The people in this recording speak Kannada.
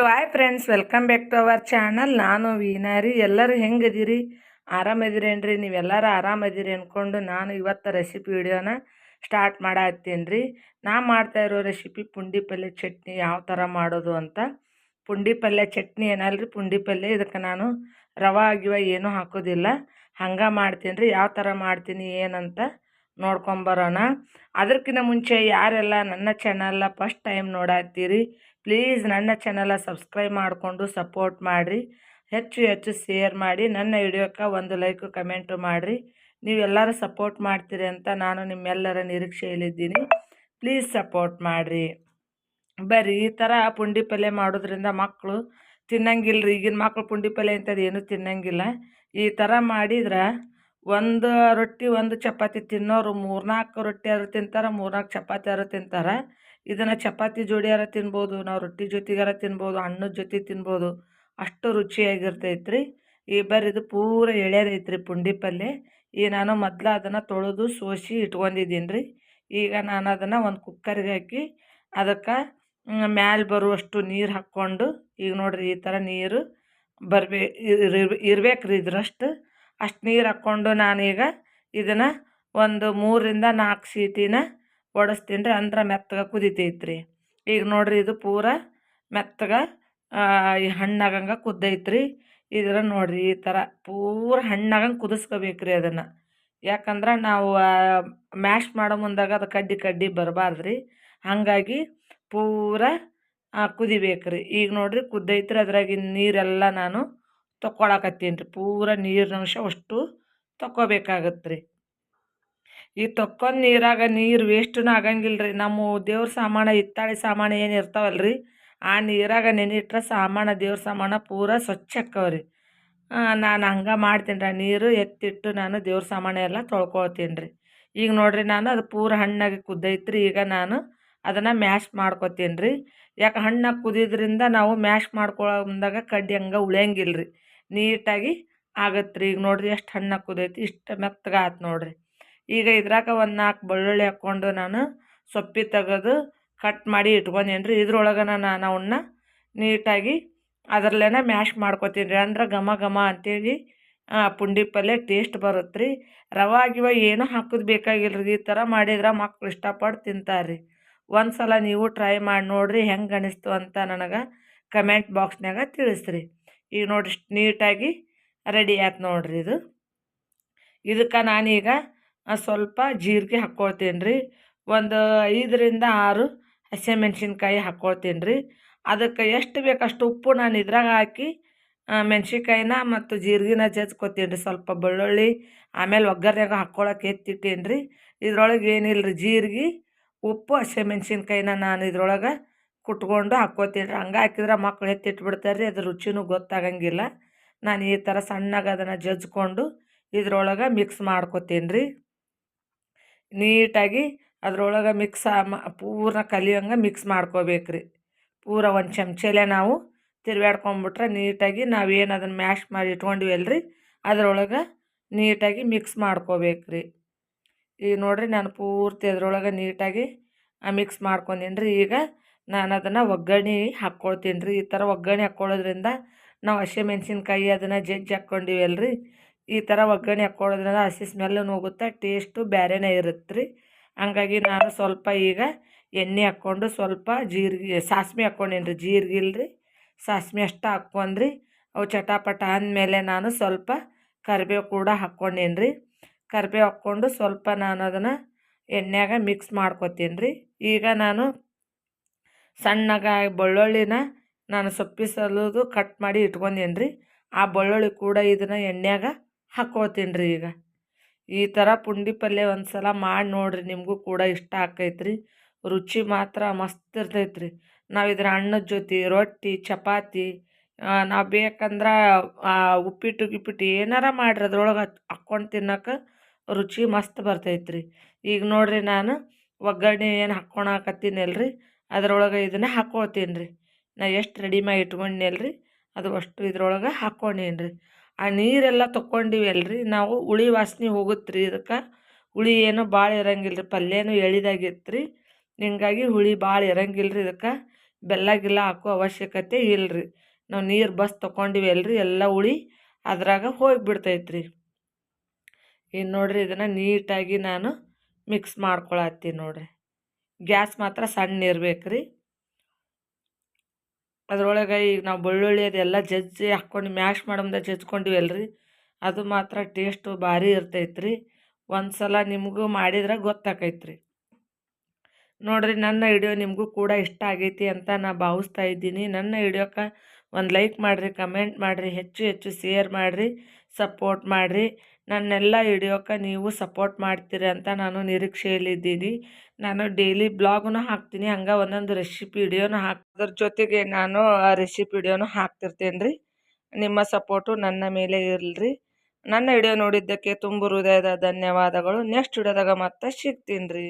Hello, hi friends welcome back to our channel ನಾನು ವೀನಾರಿ ಎಲ್ಲರೂ ಹೆಂಗದಿರಿ ಆರಾಮದಿರೇನ್ರಿ ನೀವೆಲ್ಲರೂ ಆರಾಮದಿರಿ ಅಂದ್ಕೊಂಡು ನಾನು ಇವತ್ತು ರೆಸಿಪಿ ವಿಡಿಯೋನ ಸ್ಟಾರ್ಟ್ ಮಾಡತ್ತೀನಿ ರೀ. ನಾ ಮಾಡ್ತಾ ಇರೋ ರೆಸಿಪಿ ಪುಂಡಿ ಪಲ್ಯ ಚಟ್ನಿ ಯಾವ ಥರ ಮಾಡೋದು ಅಂತ. ಪುಂಡಿ ಪಲ್ಯ ಚಟ್ನಿ ಏನಲ್ರಿ? ಪುಂಡಿ ಪಲ್ಯ ಇದಕ್ಕೆ ನಾನು ರವೆ ಆಗಿವ ಏನೂ ಹಾಕೋದಿಲ್ಲ. ಹಂಗೆ ಮಾಡ್ತೀನಿ ರೀ. ಯಾವ ಥರ ಮಾಡ್ತೀನಿ, ಏನಂತ ನೋಡ್ಕೊಂಬರೋಣ. ಅದಕ್ಕಿಂತ ಮುಂಚೆ ಯಾರೆಲ್ಲ ನನ್ನ ಚಾನಲ್ನ ಫಸ್ಟ್ ಟೈಮ್ ನೋಡಾತ್ತೀರಿ ಪ್ಲೀಸ್ ನನ್ನ ಚಾನಲ್ನ ಸಬ್ಸ್ಕ್ರೈಬ್ ಮಾಡಿಕೊಂಡು ಸಪೋರ್ಟ್ ಮಾಡಿರಿ. ಹೆಚ್ಚು ಹೆಚ್ಚು ಶೇರ್ ಮಾಡಿ, ನನ್ನ ವಿಡಿಯೋಕ್ಕೆ ಒಂದು ಲೈಕು ಕಮೆಂಟು ಮಾಡಿರಿ. ನೀವೆಲ್ಲರೂ ಸಪೋರ್ಟ್ ಮಾಡ್ತೀರಿ ಅಂತ ನಾನು ನಿಮ್ಮೆಲ್ಲರ ನಿರೀಕ್ಷೆಯಲ್ಲಿದ್ದೀನಿ. ಪ್ಲೀಸ್ ಸಪೋರ್ಟ್ ಮಾಡಿರಿ. ಬರ್ರಿ, ಈ ಥರ ಪುಂಡಿ ಪಲ್ಯ ಮಾಡೋದ್ರಿಂದ ಮಕ್ಕಳು ತಿನ್ನಂಗಿಲ್ಲ ರೀ ಈಗಿನ ಮಕ್ಕಳು ಪುಂಡಿ ಪಲ್ಯ ಇಂಥದ್ದು ಏನೂ ತಿನ್ನಂಗಿಲ್ಲ. ಈ ಥರ ಮಾಡಿದ್ರೆ ಒಂದು ರೊಟ್ಟಿ, ಒಂದು ಚಪಾತಿ ತಿನ್ನೋರು ಮೂರ್ನಾಲ್ಕು ರೊಟ್ಟಿ ಆದ್ರೂ ತಿಂತಾರೆ, ಮೂರ್ನಾಲ್ಕು ಚಪಾತಿ ಆದ್ರೂ ತಿಂತಾರೆ. ಇದನ್ನು ಚಪಾತಿ ಜೋಡಿಯಾರ ತಿನ್ಬೋದು, ನಾವು ರೊಟ್ಟಿ ಜೊತೆಗಾರ ತಿನ್ಬೋದು ಹಣ್ಣು ಜೊತೆ ತಿನ್ಬೋದು. ಅಷ್ಟು ರುಚಿಯಾಗಿರ್ತೈತೆ ರೀ ಈ ಇದು ಪೂರ ಎಳೆದೈತ್ರಿ ಪುಂಡಿ ಪಲ್ಯ ಈ ನಾನು ಮೊದ್ಲು ಅದನ್ನು ತೊಳೆದು ಸೋಸಿ ಇಟ್ಕೊಂಡಿದ್ದೀನಿ ಈಗ ನಾನು ಅದನ್ನು ಒಂದು ಕುಕ್ಕರ್ಗೆ ಹಾಕಿ ಅದಕ್ಕೆ ಮ್ಯಾಲೆ ಬರುವಷ್ಟು ನೀರು ಹಾಕ್ಕೊಂಡು, ಈಗ ನೋಡಿರಿ ಈ ಥರ ನೀರು ಬರ್ಬೇ ಇರ್ಬೇಕು ರೀ ಇದ್ರಷ್ಟು. ಅಷ್ಟು ನೀರು ಹಾಕ್ಕೊಂಡು ನಾನೀಗ ಇದನ್ನು ಒಂದು ಮೂರರಿಂದ ನಾಲ್ಕು ಸೀಟಿನ ಒಡಿಸ್ತೀನಿ ರೀ ಅಂದ್ರೆ ಮೆತ್ತಗೆ ಕುದಿತೈತೆ ರೀ ಈಗ ನೋಡಿರಿ ಇದು ಪೂರ ಮೆತ್ತಗೆ ಈ ಹಣ್ಣಾಗಂಗೆ ಕುದ್ದೈತ್ರಿ. ಇದರ ನೋಡಿರಿ ಈ ಥರ ಪೂರ ಹಣ್ಣಾಗಂಗೆ ಕುದಿಸ್ಕೋಬೇಕು ರೀ ಅದನ್ನು. ಯಾಕಂದ್ರೆ ನಾವು ಮ್ಯಾಶ್ ಮಾಡೋ ಮುಂದಾಗ ಅದು ಕಡ್ಡಿ ಕಡ್ಡಿ ಬರಬಾರ್ದು ರೀ ಹಾಗಾಗಿ ಪೂರ ಕುದಿಬೇಕು ರೀ ಈಗ ನೋಡಿರಿ ಕುದ್ದೈತ್ರಿ ಅದ್ರಾಗಿನ ನೀರೆಲ್ಲ ನಾನು ತೊಗೊಳಕತ್ತೀನಿ ರೀ ಪೂರ ನೀರಿನ ಅಂಶ ಅಷ್ಟು ತೊಕ್ಕೋಬೇಕಾಗತ್ತೆ ರೀ ಈ ತೊಕ್ಕೊಂದ್ ನೀರಾಗ ನೀರು ವೇಸ್ಟೂ ಆಗಂಗಿಲ್ಲ ರೀ ನಮ್ಮ ದೇವ್ರ ಸಾಮಾನು ಇತ್ತಾಳೆ ಸಾಮಾನು ಏನು ಇರ್ತಾವಲ್ಲ ರೀ ಆ ನೀರಾಗ ನೆನಿಟ್ರೆ ಸಾಮಾನು, ದೇವ್ರ ಸಾಮಾನು ಪೂರ ಸ್ವಚ್ಛ ಆಕ್ಕವ ನಾನು ಹಂಗೆ ಮಾಡ್ತೀನಿ ರೀ ನೀರು ಎತ್ತಿಟ್ಟು ನಾನು ದೇವ್ರ ಸಾಮಾನು ಎಲ್ಲ ತೊಳ್ಕೊಳ್ತೀನಿ ರೀ ಈಗ ನೋಡಿರಿ ನಾನು ಅದು ಪೂರ ಹಣ್ಣಾಗಿ ಕುದ್ದೈತ್ರಿ ಈಗ ನಾನು ಅದನ್ನು ಮ್ಯಾಶ್ ಮಾಡ್ಕೊತೀನಿ ರೀ ಯಾಕೆ ಹಣ್ಣಾಗಿ ಕುದಿಯೋದ್ರಿಂದ ನಾವು ಮ್ಯಾಶ್ ಮಾಡ್ಕೊಳ್ಳೋ ಮುಂದಾಗ ಕಡ್ಡಿ ಹಂಗೆ ಉಳಿಯಂಗಿಲ್ಲ ರೀ ನೀಟಾಗಿ ಆಗತ್ತೆ ರೀ ಈಗ ನೋಡ್ರಿ ಎಷ್ಟು ಹಣ್ಣು ಕುದೈತಿ, ಇಷ್ಟು ಮೆತ್ತಗೆ ಆಯ್ತು ನೋಡಿರಿ. ಈಗ ಇದ್ರಾಗ ಒಂದು ನಾಲ್ಕು ಬೆಳ್ಳುಳ್ಳಿ ಹಾಕ್ಕೊಂಡು ನಾನು ಸೊಪ್ಪಿ ತೆಗೆದು ಕಟ್ ಮಾಡಿ ಇಟ್ಕೊಂಡೀನಿ ರೀ ಇದ್ರೊಳಗೆ ನಾನು ಅವನ್ನ ನೀಟಾಗಿ ಅದರಲ್ಲೇ ಮ್ಯಾಶ್ ಮಾಡ್ಕೊತೀನಿ ರೀ. ಅಂದ್ರೆ ಘಮ ಘಮ ಅಂತೇಳಿ ಪುಂಡಿ ಪಲ್ಯ ಟೇಸ್ಟ್ ಬರುತ್ತೆ ರೀ ರವೆ ಗಿವ ಏನೂ ಹಾಕೋದು ಬೇಕಾಗಿಲ್ಲ ಈ ಥರ ಮಾಡಿದ್ರೆ ಮಕ್ಳು ಇಷ್ಟಪಟ್ಟು ತಿಂತಾರೆ ರೀ ಒಂದು ಸಲ ನೀವು ಟ್ರೈ ಮಾಡಿ ನೋಡಿರಿ ಹೆಂಗೆ ಅನಿಸ್ತು ಅಂತ ನನಗೆ ಕಮೆಂಟ್ ಬಾಕ್ಸ್ನಾಗ ತಿಳಿಸ್ರಿ. ಈಗ ನೋಡಿರಿ ನೀಟಾಗಿ ರೆಡಿ ಆಯ್ತು ನೋಡಿರಿ ಇದು. ಇದಕ್ಕೆ ನಾನೀಗ ಸ್ವಲ್ಪ ಜೀರಿಗೆ ಹಾಕ್ಕೊಳ್ತೀನಿ ರೀ ಒಂದು ಐದರಿಂದ ಆರು ಹಸಿಮೆಣ್ಸಿನ್ಕಾಯಿ ಹಾಕ್ಕೊಳ್ತೀನಿ ರೀ ಅದಕ್ಕೆ ಎಷ್ಟು ಬೇಕು ಅಷ್ಟು ಉಪ್ಪು ನಾನು ಇದ್ರಾಗ ಹಾಕಿ ಮೆಣ್ಸಿನ್ಕಾಯಿನ ಮತ್ತು ಜೀರಿಗೆನ ಜಜ್ಕೊತೀನಿ ರೀ ಸ್ವಲ್ಪ ಬೆಳ್ಳುಳ್ಳಿ, ಆಮೇಲೆ ಒಗ್ಗರ್ನ್ಯಾಗ ಹಾಕ್ಕೊಳಕ್ಕೆ ಎತ್ತಿಟ್ಟೇನಿ ರೀ ಇದ್ರೊಳಗೆ ಏನಿಲ್ಲ ರೀ ಜೀರಿಗೆ, ಉಪ್ಪು, ಹಸಿಮೆಣ್ಸಿನ್ಕಾಯಿನ ನಾನು ಇದ್ರೊಳಗೆ ಕುಟ್ಕೊಂಡು ಹಾಕ್ಕೋತೀನಿ. ರೀ ಹಂಗೆ ಹಾಕಿದ್ರೆ ಮಕ್ಳು ಎತ್ತಿಟ್ಬಿಡ್ತಾರೆ ರೀ ಅದ್ರ ರುಚಿನೂ ಗೊತ್ತಾಗಂಗಿಲ್ಲ. ನಾನು ಈ ಥರ ಸಣ್ಣಗೆ ಅದನ್ನು ಜಜ್ಕೊಂಡು ಇದ್ರೊಳಗೆ ಮಿಕ್ಸ್ ಮಾಡ್ಕೋತೀನಿ ರೀ ನೀಟಾಗಿ ಅದ್ರೊಳಗೆ ಮಿಕ್ಸ್ ಪೂರ್ಣ ಕಲಿಯೋಂಗೆ ಮಿಕ್ಸ್ ಮಾಡ್ಕೋಬೇಕು ರೀ ಪೂರ ಒಂದು ಚಮಚೆಲೆ ನಾವು ತಿರ್ವ್ಯಾಡ್ಕೊಂಬಿಟ್ರೆ ನೀಟಾಗಿ ನಾವೇನು ಅದನ್ನು ಮ್ಯಾಶ್ ಮಾಡಿ ಇಟ್ಕೊಂಡಿವಲ್ಲ ರೀ ಅದರೊಳಗೆ ನೀಟಾಗಿ ಮಿಕ್ಸ್ ಮಾಡ್ಕೋಬೇಕು ರೀ ಈಗ ನೋಡಿರಿ ನಾನು ಪೂರ್ತಿ ಅದರೊಳಗೆ ನೀಟಾಗಿ ಮಿಕ್ಸ್ ಮಾಡ್ಕೊಂಡೀನಿ ರೀ ಈಗ ನಾನು ಅದನ್ನು ಒಗ್ಗರಣೆ ಹಾಕ್ಕೊಳ್ತೀನಿ ರೀ ಈ ಥರ ಒಗ್ಗರಣೆ ಹಾಕ್ಕೊಳ್ಳೋದ್ರಿಂದ ನಾವು ಹಸಿಮೆಣ್ಸಿನ್ಕಾಯಿ ಅದನ್ನು ಜಜ್ಜಿ ಹಾಕ್ಕೊಂಡಿವಿ ಅಲ್ರಿ ಈ ಥರ ಒಗ್ಗರಣೆ ಹಾಕ್ಕೊಳ್ಳೋದ್ರಿಂದ ಹಸಿ ಸ್ಮೆಲ್ಲು ಹೋಗುತ್ತೆ ಟೇಸ್ಟು ಬೇರೆನೇ ಇರುತ್ತೆ ರೀ ಹಂಗಾಗಿ ನಾನು ಸ್ವಲ್ಪ ಈಗ ಎಣ್ಣೆ ಹಾಕ್ಕೊಂಡು ಸ್ವಲ್ಪ ಜೀರಿಗೆ, ಸಾಸ್ವೆ ಹಾಕ್ಕೊಂಡೇನಿ ರೀ ಇಲ್ರಿ ಸಾಸ್ವೆ ಅಷ್ಟು ಹಾಕ್ಕೊಂಡ್ರಿ. ಅವು ಚಟಾಪಟ ಅಂದಮೇಲೆ ನಾನು ಸ್ವಲ್ಪ ಕರಿಬೇವು ಕೂಡ ಹಾಕ್ಕೊಂಡೇನಿ ರೀ ಕರಿಬೇವು ಹಾಕ್ಕೊಂಡು ಸ್ವಲ್ಪ ನಾನು ಅದನ್ನು ಎಣ್ಣೆಯಾಗ ಮಿಕ್ಸ್ ಮಾಡ್ಕೊತೀನಿ ರೀ ಈಗ ನಾನು ಸಣ್ಣಗೆ ಬೆಳ್ಳುಳ್ಳಿನ ನಾನು ಸೊಪ್ಪಿಸಲುದು ಕಟ್ ಮಾಡಿ ಇಟ್ಕೊಂಡೀನಿ ರೀ ಆ ಬೆಳ್ಳುಳ್ಳಿ ಕೂಡ ಇದನ್ನು ಎಣ್ಣೆಯಾಗ ಹಾಕ್ಕೊಳ್ತೀನಿ ರೀ ಈಗ. ಈ ಥರ ಪುಂಡಿ ಪಲ್ಯ ಒಂದು ಸಲ ಮಾಡಿ ನೋಡಿರಿ, ನಿಮಗೂ ಕೂಡ ಇಷ್ಟ ಆಕೈತ್ರಿ. ರುಚಿ ಮಾತ್ರ ಮಸ್ತ್ ಇರ್ತೈತೆ ರೀ ನಾವು ಇದ್ರ ಅಣ್ಣದ ಜೊತೆ, ರೊಟ್ಟಿ, ಚಪಾತಿ ನಾವು ಬೇಕಂದ್ರೆ ಉಪ್ಪಿಟ್ಟು ಗಿಪ್ಪಿಟ್ಟು ಏನಾರ ಮಾಡಿರಿ, ಅದ್ರೊಳಗೆ ಹಾಕ್ಕೊಂಡು ತಿನ್ನೋಕೆ ರುಚಿ ಮಸ್ತ್ ಬರ್ತೈತೆ ರೀ ಈಗ ನೋಡಿರಿ ನಾನು ಒಗ್ಗರಣೆ ಏನು ಹಾಕ್ಕೊಳಕತ್ತೀನಲ್ರಿ ಅದ್ರೊಳಗೆ ಇದನ್ನು ಹಾಕ್ಕೊಳ್ತೀನಿ ರೀ ನಾ ಎಷ್ಟು ರೆಡಿ ಮಾಡಿ ಇಟ್ಕೊಂಡ್ನಲ್ಲ ರೀ ಅದು ಅಷ್ಟು ಇದ್ರೊಳಗೆ ಹಾಕ್ಕೊಂಡೀನಿ ರೀ ಆ ನೀರೆಲ್ಲ ತೊಗೊಂಡಿವಲ್ಲ ರೀ ನಾವು ಹುಳಿ ವಾಸನೆ ಹೋಗುತ್ತೆ ರೀ ಇದಕ್ಕೆ. ಹುಳಿ ಏನು ಭಾಳ ಇರಂಗಿಲ್ಲ ರೀ ಪಲ್ಯನೂ ಎಳಿದಾಗಿತ್ತು ರೀ ಹಿಂಗಾಗಿ ಹುಳಿ ಭಾಳ ಇರಂಗಿಲ್ಲ ರೀ ಇದಕ್ಕೆ. ಬೆಲ್ಲ ಗಿಲ್ಲ ಹಾಕೋ ಅವಶ್ಯಕತೆ ಇಲ್ಲ ರೀ ನಾವು ನೀರು ಬಸ್ ತೊಗೊಂಡಿವಿ ಅಲ್ರಿ ಎಲ್ಲ ಹುಳಿ ಅದ್ರಾಗ ಹೋಗಿಬಿಡ್ತೈತೆ ರೀ ಇನ್ನು ನೋಡಿರಿ ಇದನ್ನು ನೀಟಾಗಿ ನಾನು ಮಿಕ್ಸ್ ಮಾಡ್ಕೊಳತ್ತೀನಿ ನೋಡಿರಿ. ಗ್ಯಾಸ್ ಮಾತ್ರ ಸಣ್ಣ ಇರ್ಬೇಕು ರೀ. ಅದರೊಳಗೆ ಈಗ ನಾವು ಬೆಳ್ಳುಳ್ಳಿ ಅದೆಲ್ಲ ಜಜ್ಜಿ ಹಾಕ್ಕೊಂಡು ಮ್ಯಾಶ್ ಮಾಡಮ್ದ ಜಜ್ಕೊಂಡಿವಲ್ರಿ ಅದು ಮಾತ್ರ ಟೇಸ್ಟು ಭಾರಿ ಇರ್ತೈತೆ ರೀ ಒಂದು ಸಲ ನಿಮಗೂ ಮಾಡಿದ್ರೆ ಗೊತ್ತಾಕೈತೆ ರೀ ನೋಡಿರಿ ನನ್ನ ವಿಡಿಯೋ ನಿಮಗೂ ಕೂಡ ಇಷ್ಟ ಆಗೈತಿ ಅಂತ ನಾ ಭಾವಿಸ್ತಾ ಇದ್ದೀನಿ. ನನ್ನ ವಿಡಿಯೋಕ್ಕೆ ಒಂದು ಲೈಕ್ ಮಾಡಿರಿ, ಕಮೆಂಟ್ ಮಾಡಿರಿ, ಹೆಚ್ಚು ಹೆಚ್ಚು ಶೇರ್ ಮಾಡಿರಿ, ಸಪೋರ್ಟ್ ಮಾಡಿರಿ. ನನ್ನೆಲ್ಲ ವಿಡಿಯೋಕ್ಕೆ ನೀವು ಸಪೋರ್ಟ್ ಮಾಡ್ತೀರಿ ಅಂತ ನಾನು ನಿರೀಕ್ಷೆಯಲ್ಲಿದ್ದೀನಿ. ನಾನು ಡೈಲಿ ಬ್ಲಾಗನ್ನು ಹಾಕ್ತೀನಿ, ಹಂಗೆ ಒಂದೊಂದು ರೆಸಿಪಿ ವಿಡಿಯೋನು ಹಾಕಿ ಅದ್ರ ಜೊತೆಗೆ ನಾನು ಆ ರೆಸಿಪಿ ವಿಡಿಯೋನು ಹಾಕ್ತಿರ್ತೇನೆ ರೀ ನಿಮ್ಮ ಸಪೋರ್ಟು ನನ್ನ ಮೇಲೆ ಇರಲಿ ನನ್ನ ವಿಡಿಯೋ ನೋಡಿದ್ದಕ್ಕೆ ತುಂಬ ಹೃದಯದ ಧನ್ಯವಾದಗಳು. ನೆಕ್ಸ್ಟ್ ವಿಡಿಯೋದಾಗ ಮತ್ತೆ ಸಿಗ್ತೀನಿ ರೀ